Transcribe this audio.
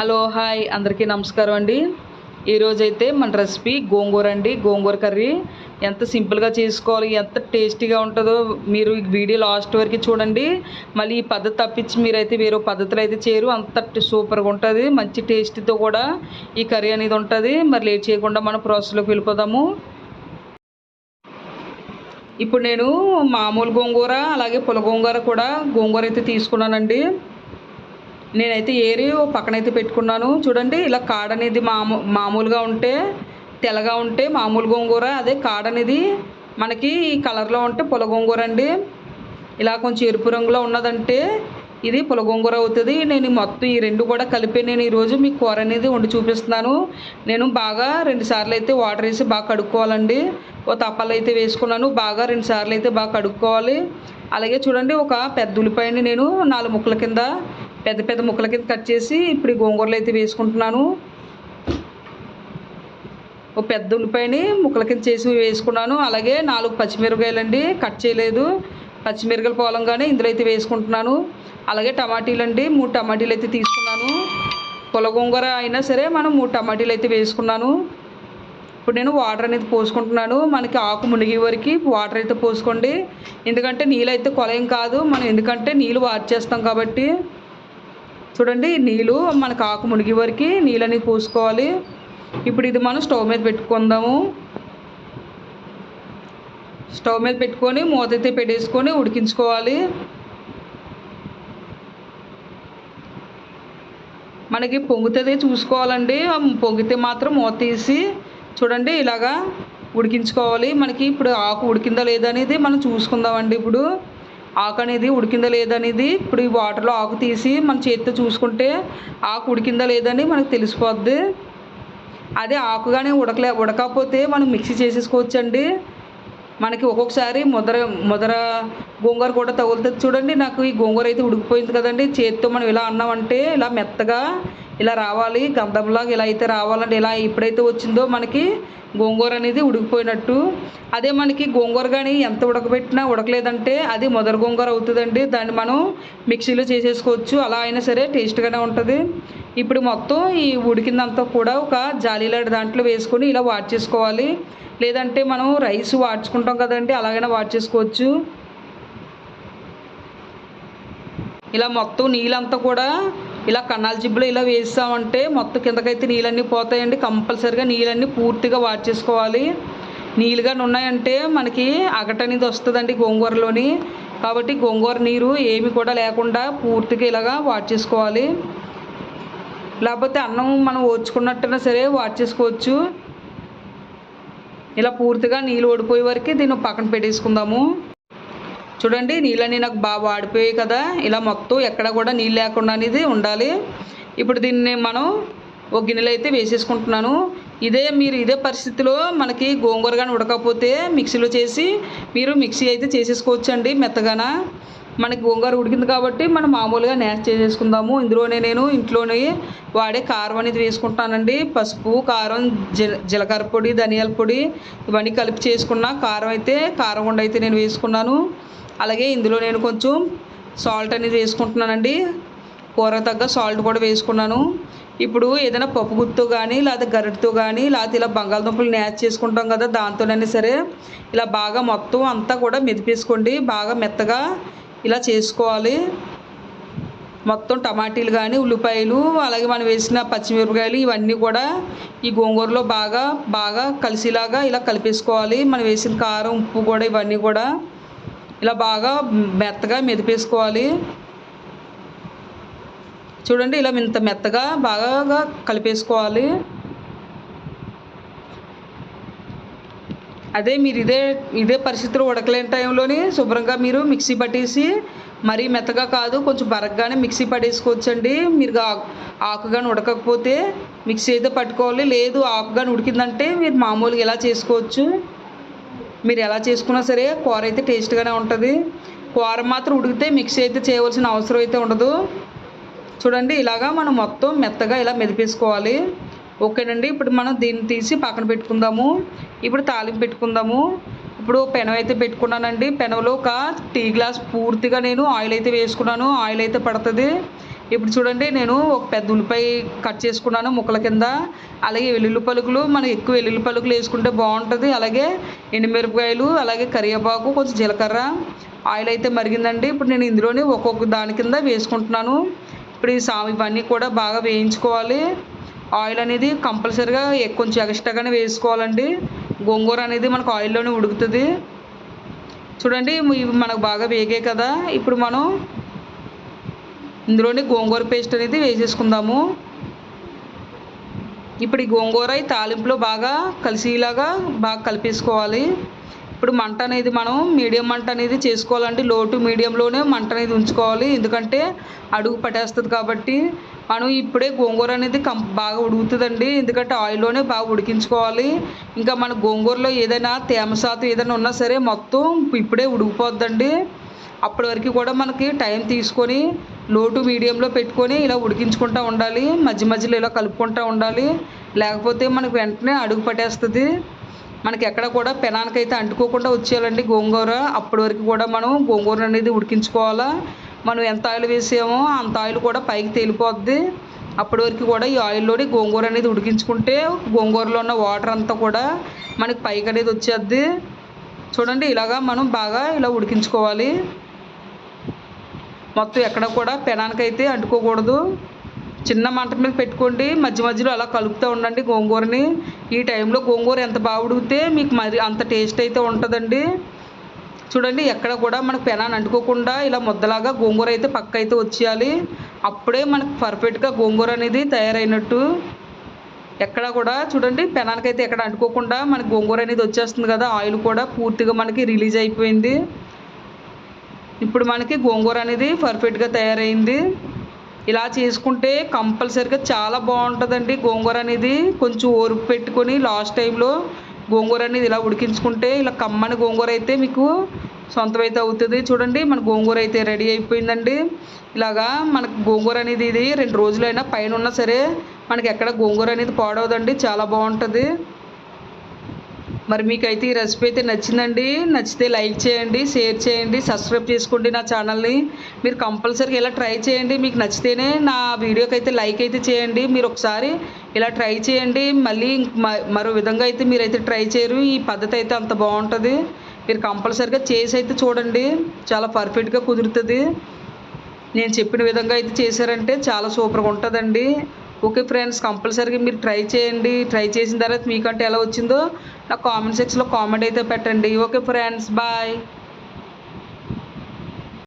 Hello hi. అందరికీ నమస్కారం అండి. ఈరోజు అయితే మన రెసిపీ గోంగూర అండి. గోంగూర కర్రీ ఎంత సింపుల్గా చేసుకోవాలి ఎంత టేస్టీగా ఉంటుందో మీరు వీడియో లాస్ట్ వరకు చూడండి. మళ్ళీ ఈ పద్ధతి తప్పించి మీరైతే వేరే పద్ధతులు అయితే చేయరు. అంత సూపర్గా ఉంటుంది. మంచి టేస్ట్తో కూడా ఈ కర్రీ అనేది ఉంటుంది. మరి లేట్ చేయకుండా మనం ప్రాసెస్లోకి వెళ్ళిపోదాము. ఇప్పుడు నేను మామూలు గోంగూర అలాగే పుల గోంగూర కూడా గోంగూర అయితే తీసుకున్నానండి. నేనైతే ఏరి ఓ పక్కనైతే పెట్టుకున్నాను. చూడండి ఇలా కాడ అనేది మామూ మామూలుగా ఉంటే తెల్లగా ఉంటే మామూలు గోంగూర అదే కాడ అనేది మనకి ఈ కలర్లో ఉంటే పుల గోంగూర అండి. ఇలా కొంచెం ఎరుపు రంగులో ఉన్నదంటే ఇది పుల గోంగూర అవుతుంది. నేను మొత్తం ఈ రెండు కూడా కలిపి నేను ఈరోజు మీకు కూర అనేది వండి చూపిస్తున్నాను. నేను బాగా రెండు సార్లు అయితే వాటర్ వేసి బాగా కడుక్కోవాలండి. ఓ తప్పలు అయితే వేసుకున్నాను. బాగా రెండు సార్లు అయితే బాగా కడుక్కోవాలి. అలాగే చూడండి ఒక పెద్ద ఉల్లిపాయని నేను నాలుగు ముక్కల కింద పెద్ద పెద్ద ముక్కల కింద కట్ చేసి ఇప్పుడు గోంగూరలు అయితే వేసుకుంటున్నాను. ఓ పెద్ద ఉల్లిపాయని ముక్కల కింద చేసి వేసుకున్నాను. అలాగే నాలుగు పచ్చిమిరపకాయలు అండి కట్ చేయలేదు. పచ్చిమిరపకాయలు పోలంగానే ఇందులో అయితే వేసుకుంటున్నాను. అలాగే టమాటీలు అండి మూడు టమాటీలు అయితే తీసుకున్నాను. పులగొంగర గోంగూర అయినా సరే మనం మూడు టమాటీలు అయితే వేసుకున్నాను. ఇప్పుడు నేను వాటర్ అనేది పోసుకుంటున్నాను. మనకి ఆకు మునిగే వరకు వాటర్ అయితే పోసుకోండి. ఎందుకంటే నీళ్ళు అయితే కొలయం కాదు. మనం ఎందుకంటే నీళ్ళు వార్చేస్తాం కాబట్టి. చూడండి నీళ్ళు మనకు ఆకు మునిగి వరకు నీళ్ళు అనేది పోసుకోవాలి. ఇప్పుడు ఇది మనం స్టవ్ మీద పెట్టుకుందాము. స్టవ్ మీద పెట్టుకొని మూత అయితే పెట్టేసుకొని ఉడికించుకోవాలి. మనకి పొంగుతుంది చూసుకోవాలండి. పొంగితే మాత్రం మూత తీసి చూడండి ఇలాగా ఉడికించుకోవాలి. మనకి ఇప్పుడు ఆకు ఉడికిందా లేదా అనేది మనం చూసుకుందామండి ఇప్పుడు. ఆకు అనేది ఉడికిందా లేదనేది ఇప్పుడు ఈ వాటర్లో ఆకు తీసి మన చేతితో చూసుకుంటే ఆకు ఉడికిందా లేదని మనకు తెలిసిపోద్ది. అదే ఆకుగానే ఉడకలే ఉడకపోతే మనం మిక్సీ చేసేసుకోవచ్చండి. మనకి ఒక్కొక్కసారి ముదర ముదర గోంగూర కూడా తగులుతుంది చూడండి. నాకు ఈ గోంగూర అయితే ఉడికిపోయింది కదండి. చేతితో మనం ఇలా అన్నామంటే ఇలా మెత్తగా ఇలా రావాలి గంధంలాగా ఇలా అయితే రావాలంటే ఇలా ఎప్పుడైతే వచ్చిందో మనకి గోంగూర అనేది ఉడికిపోయినట్టు. అదే మనకి గోంగూర కానీ ఎంత ఉడకబెట్టినా ఉడకలేదంటే అది మొదటి గోంగూర అవుతుందండి. దాన్ని మనం మిక్సీలో చేసేసుకోవచ్చు. అలా అయినా సరే టేస్ట్గానే ఉంటుంది. ఇప్పుడు మొత్తం ఈ ఉడికిందంతా కూడా ఒక జాలీలాంటి దాంట్లో వేసుకొని ఇలా వాట్ చేసుకోవాలి. లేదంటే మనం రైస్ వాడ్చుకుంటాం కదండి అలాగైనా వాట్ చేసుకోవచ్చు. ఇలా మొత్తం నీళ్ళంతా కూడా ఇలా కన్నాల జిబ్బులో ఇలా వేసామంటే మొత్తం కిందకైతే నీళ్ళన్నీ పోతాయండి. కంపల్సరిగా నీళ్ళన్నీ పూర్తిగా వాచేసుకోవాలి చేసుకోవాలి. నీళ్ళుగా ఉన్నాయంటే మనకి అగట అనేది వస్తుందండి గోంగూరలోని. కాబట్టి గోంగూర నీరు ఏమి కూడా లేకుండా పూర్తిగా ఇలాగా వాట్ చేసుకోవాలి. లేకపోతే అన్నం మనం ఓడ్చుకున్నట్టయినా సరే వాట్ చేసుకోవచ్చు. ఇలా పూర్తిగా నీళ్ళు ఓడిపోయే వరకు దీన్ని పక్కన పెట్టేసుకుందాము. చూడండి నీళ్ళని నాకు బాగా వాడిపోయాయి కదా. ఇలా మొత్తం ఎక్కడ కూడా నీళ్ళు లేకుండా అనేది ఉండాలి. ఇప్పుడు దీన్ని మనం ఒక గిన్నెలో అయితే వేసేసుకుంటున్నాను. ఇదే మీరు ఇదే పరిస్థితిలో మనకి గోంగూర కానీ ఉడకపోతే మిక్సీలో చేసి మీరు మిక్సీ అయితే చేసేసుకోవచ్చండి మెత్తగాన. మనకి గోంగూర ఉడికింది కాబట్టి మనం మామూలుగా నేచ్ చేసేసుకుందాము. ఇందులోనే నేను ఇంట్లోనే వాడే కారం అనేది వేసుకుంటానండి. పసుపు కారం జీలకర్ర పొడి ధనియాల పొడి ఇవన్నీ కలిపి చేసుకున్న కారం అయితే కారం గుండ అయితే నేను వేసుకున్నాను. అలాగే ఇందులో నేను కొంచెం సాల్ట్ అనేది వేసుకుంటున్నానండి. కూర తగ్గ సాల్ట్ కూడా వేసుకున్నాను. ఇప్పుడు ఏదైనా పప్పు గుత్తో కానీ లేదా గరిటతో కానీ లేకపోతే ఇలా బంగాళదుంపలు నేచ్ చేసుకుంటాం కదా దాంతోనైనా సరే ఇలా బాగా మొత్తం అంతా కూడా మెదిపేసుకోండి. బాగా మెత్తగా ఇలా చేసుకోవాలి. మొత్తం టమాటీలు కానీ ఉల్లిపాయలు అలాగే మనం వేసిన పచ్చిమిరపకాయలు ఇవన్నీ కూడా ఈ గోంగూరలో బాగా బాగా కలిసేలాగా ఇలా కలిపేసుకోవాలి. మనం వేసిన కారం ఉప్పు కూడా ఇవన్నీ కూడా ఇలా బాగా మెత్తగా మెదిపేసుకోవాలి. చూడండి ఇలా ఇంత మెత్తగా బాగా కలిపేసుకోవాలి. అదే మీరు ఇదే ఇదే పరిస్థితిలో ఉడకలేని టైంలోని శుభ్రంగా మీరు మిక్సీ పట్టేసి మరీ మెత్తగా కాదు కొంచెం బరగ్గానే మిక్సీ పట్టేసుకోవచ్చండి. మీరు ఆకుగాని ఉడకకపోతే మిక్సీ అయితే పట్టుకోవాలి. లేదు ఆకుగాని ఉడికిందంటే మీరు మామూలుగా ఇలా చేసుకోవచ్చు. మీరు ఎలా చేసుకున్నా సరే కూర అయితే టేస్ట్గానే ఉంటుంది. కూర మాత్రం ఉడికితే మిక్సీ అయితే చేయవలసిన అవసరం అయితే ఉండదు. చూడండి ఇలాగా మనం మొత్తం మెత్తగా ఇలా మెదిపేసుకోవాలి. ఓకేనండి ఇప్పుడు మనం దీన్ని తీసి పక్కన పెట్టుకుందాము. ఇప్పుడు తాలింపు పెట్టుకుందాము. ఇప్పుడు పెనం అయితే పెట్టుకున్నానండి. పెనంలో ఒక టీ గ్లాస్ పూర్తిగా నేను ఆయిల్ అయితే వేసుకున్నాను. ఆయిల్ అయితే పడుతుంది. ఇప్పుడు చూడండి నేను ఒక పెద్ద ఉల్లిపాయ కట్ చేసుకున్నాను ముక్కల కింద. అలాగే వెల్లుల్లి పలుకులు మనం ఎక్కువ వెల్లుల్లి పలుకులు వేసుకుంటే బాగుంటుంది. అలాగే ఎండుమిరపకాయలు అలాగే కరివేపాకు కొంచెం జీలకర్ర ఆయిల్ అయితే మరిగిందండి. ఇప్పుడు నేను ఇందులోనే ఒక్కొక్క దాని కింద వేసుకుంటున్నాను. ఇప్పుడు ఈ సా ఇవన్నీ కూడా బాగా వేయించుకోవాలి. ఆయిల్ అనేది కంపల్సరిగా కొంచెం ఎక్స్ట్రాగానే వేసుకోవాలండి. గోంగూర అనేది మనకు ఆయిల్లోనే ఉడుకుతుంది. చూడండి ఇవి మనకు బాగా వేగాయి కదా. ఇప్పుడు మనం ఇందులోనే గోంగూర పేస్ట్ అనేది వేసేసుకుందాము. ఇప్పుడు ఈ గోంగూర ఈ తాలింపులో బాగా కలిసేలాగా బాగా కలిపేసుకోవాలి. ఇప్పుడు మంట అనేది మనం మీడియం మంట అనేది చేసుకోవాలండి. లో టు మీడియంలోనే మంట అనేది ఉంచుకోవాలి. ఎందుకంటే అడుగు పట్టేస్తుంది కాబట్టి మనం ఇప్పుడే గోంగూర అనేది కం బాగా ఉడుకుతుందండి. ఎందుకంటే ఆయిల్లోనే బాగా ఉడికించుకోవాలి. ఇంకా మన గోంగూరలో ఏదైనా తేమ శాతం ఏదైనా ఉన్నా సరే మొత్తం ఇప్పుడే ఉడికిపోద్దండి. అప్పటి వరకు కూడా మనకి టైం తీసుకొని లోటు మీడియంలో పెట్టుకొని ఇలా ఉడికించుకుంటూ ఉండాలి మధ్య మధ్యలో ఇలా కలుపుకుంటూ ఉండాలి. లేకపోతే మనకు వెంటనే అడుగు పట్టేస్తుంది. మనకి ఎక్కడ కూడా పెనానికైతే అంటుకోకుండా వచ్చేయాలండి గోంగూర. అప్పటి వరకు కూడా మనం గోంగూర అనేది ఉడికించుకోవాలా. మనం ఎంత ఆయిల్ వేసామో అంత ఆయిల్ కూడా పైకి తేలిపోద్ది. అప్పటి వరకు కూడా ఈ ఆయిల్లోని గోంగూర అనేది ఉడికించుకుంటే గోంగూరలో ఉన్న వాటర్ అంతా కూడా మనకి పైకి అనేది వచ్చేద్ది. చూడండి ఇలాగా మనం బాగా ఇలా ఉడికించుకోవాలి. మొత్తం ఎక్కడ కూడా పెనానికైతే అంటుకోకూడదు. చిన్న మంట మీద పెట్టుకోండి. మధ్య మధ్యలో అలా కలుపుతూ ఉండండి గోంగూరని. ఈ టైంలో గోంగూర ఎంత బాగా ఉడికితే మీకు మరి అంత టేస్ట్ అయితే ఉంటుందండి. చూడండి ఎక్కడ కూడా మనకు పెనాన్ని అంటుకోకుండా ఇలా ముద్దలాగా గోంగూర అయితే పక్క అయితే వచ్చేయాలి. అప్పుడే మనకు పర్ఫెక్ట్గా గోంగూర అనేది తయారైనట్టు. ఎక్కడ కూడా చూడండి పెనానికైతే ఎక్కడ అంటుకోకుండా మనకి గోంగూర అనేది వచ్చేస్తుంది కదా ఆయిల్ కూడా పూర్తిగా మనకి రిలీజ్ అయిపోయింది. ఇప్పుడు మనకి గోంగూర అనేది పర్ఫెక్ట్గా తయారైంది. ఇలా చేసుకుంటే కంపల్సరిగా చాలా బాగుంటుందండి గోంగూర అనేది. కొంచెం ఓర్పు పెట్టుకొని లాస్ట్ టైంలో గోంగూర అనేది ఇలా ఉడికించుకుంటే ఇలా కమ్మని గోంగూర అయితే మీకు సొంతం అయితే అవుతుంది. చూడండి మన గోంగూర అయితే రెడీ అయిపోయిందండి. ఇలాగా మనకు గోంగూర అనేది ఇది రెండు రోజులైనా పైన ఉన్నా సరే మనకి ఎక్కడ గోంగూర అనేది పాడవదండి. చాలా బాగుంటుంది. మరి మీకైతే ఈ రెసిపీ అయితే నచ్చిందండి. నచ్చితే లైక్ చేయండి షేర్ చేయండి సబ్స్క్రైబ్ చేసుకోండి నా ఛానల్ని. మీరు కంపల్సరీగా ఇలా ట్రై చేయండి. మీకు నచ్చితేనే నా వీడియోకి అయితే లైక్ అయితే చేయండి. మీరు ఒకసారి ఇలా ట్రై చేయండి. మళ్ళీ మరో విధంగా అయితే మీరైతే ట్రై చేయరు. ఈ పద్ధతి అయితే అంత బాగుంటుంది. మీరు కంపల్సరీగా చేసి అయితే చూడండి. చాలా పర్ఫెక్ట్గా కుదురుతుంది. నేను చెప్పిన విధంగా అయితే చేశారంటే చాలా సూపర్గా ఉంటుందండి. ఓకే ఫ్రెండ్స్ కంపల్సరీగా మీరు ట్రై చేయండి. ట్రై చేసిన తర్వాత మీకంటే ఎలా వచ్చిందో నా కామెంట్ సెక్షన్లో కామెంట్ అయితే పెట్టండి. Okay friends bye.